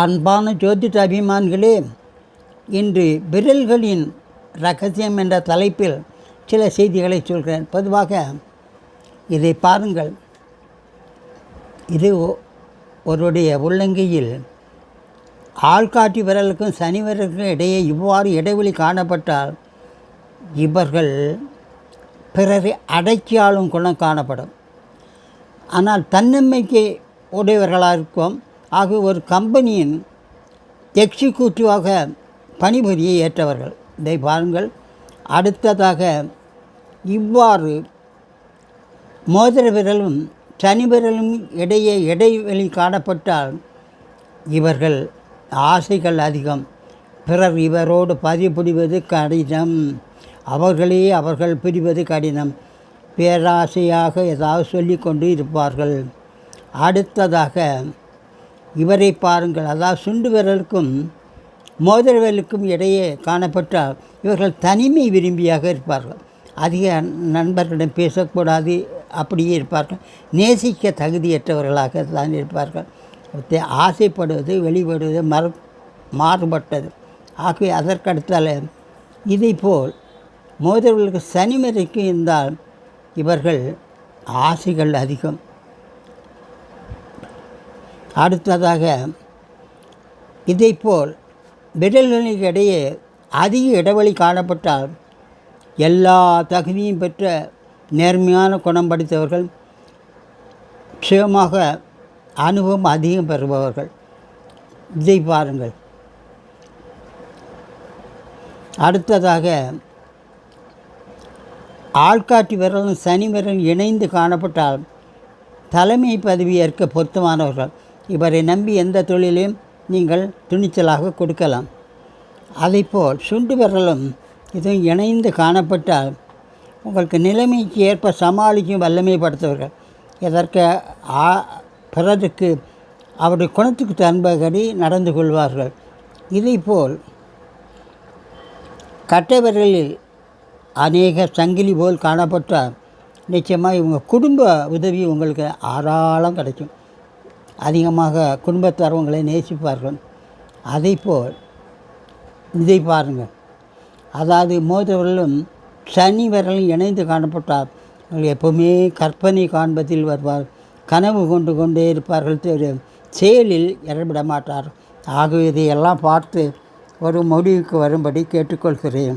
அன்பான ஜோதிட அபிமான்களே இன்று விரல்களின் ரகசியம் என்ற தலைப்பில் சில செய்திகளை சொல்கிறேன். பொதுவாக இதை பாருங்கள். இது ஒருடைய உள்ளங்கையில் ஆள்காட்டி விரலுக்கும் சனி விரலுக்கும் இடையே இவ்வாறு இடைவெளி காணப்பட்டால் இவர்கள் பிறரை அடக்கி ஆளும் குணம் காணப்படும். ஆனால் தன்னம்பிக்கை உடையவர்களாக இருக்கும் ஆக ஒரு கம்பெனியின் எக்ஸிக்யூட்டிவாக பணிபுரியை ஏற்றவர்கள். இதை பாருங்கள். அடுத்ததாக இவ்வாறு மோதிர விரலும் சனி விரலும் இடையே இடைவெளி காணப்பட்டால் இவர்கள் ஆசைகள் அதிகம். பிறர் இவரோடு பதிப்புடிவது கடினம். அவர்களே அவர்கள் பிரிவது கடினம். பேராசையாக ஏதாவது சொல்லிக்கொண்டு இருப்பார்கள். அடுத்ததாக இவரை பாருங்கள். அதாவது சுண்டு விரலுக்கும் மோதிர விரலுக்கும் இடையே காணப்பட்டால் இவர்கள் தனிமை விரும்பியாக இருப்பார்கள். அதிக நண்பர்களிடம் பேசக்கூடாது அப்படியே இருப்பார்கள். நேசிக்க தகுதியற்றவர்களாக தான் இருப்பார்கள். தே- ஆசைப்படுவது வெளிப்படுவது மறு மாறுபட்டது. ஆகவே அதற்கடுத்தால இதைப்போல் மோதிரர்களுக்கு சனிமறைக்கு இருந்தால் இவர்கள் ஆசைகள் அதிகம். அடுத்ததாக இதைப்போல் விரல்களுக்கு இடையே அதிக இடைவெளி காணப்பட்டால் எல்லா தகுதியும் பெற்ற நேர்மையான குணம் படித்தவர்கள் சுயமாக அனுபவம் அதிகம் பெறுபவர்கள். இதை பாருங்கள். அடுத்ததாக ஆள்காட்டி விரலும் சனி விரலும் இணைந்து காணப்பட்டால் தலைமை பதவி ஏற்க பொருத்தமானவர்கள். இவரை நம்பி எந்த தொழிலையும் நீங்கள் துணிச்சலாக கொடுக்கலாம். அதைப்போல் சுண்டு விரலும் இதுவும் இணைந்து காணப்பட்டால் உங்களுக்கு நிலைமைக்கு ஏற்ப சமாளிக்கும் வல்லமை படுத்தவர்கள். இதற்கு ஆ பிறருக்கு அவருடைய குணத்துக்கு தன்படி நடந்து கொள்வார்கள். இதைப்போல் கட்டவர்களில் அநேக சங்கிலி போல் காணப்பட்டால் நிச்சயமாக இவங்க குடும்ப உதவி உங்களுக்கு ஆறாளம் கிடைக்கும். அதிகமாக குடும்பத்தார்வங்களை நேசிப்பார்கள். அதைப்போல் இதை பாருங்கள். அதாவது மோதவர்களும் சனி விரலும் இணைந்து காணப்பட்டார். அவர்கள் கற்பனை காண்பதில் வருவார். கனவு கொண்டு கொண்டே இருப்பார்கள் தெரியும் செயலில் இறவிட மாட்டார் ஆகவே இதையெல்லாம் பார்த்து ஒரு முடிவுக்கு வரும்படி கேட்டுக்கொள்கிறேன்.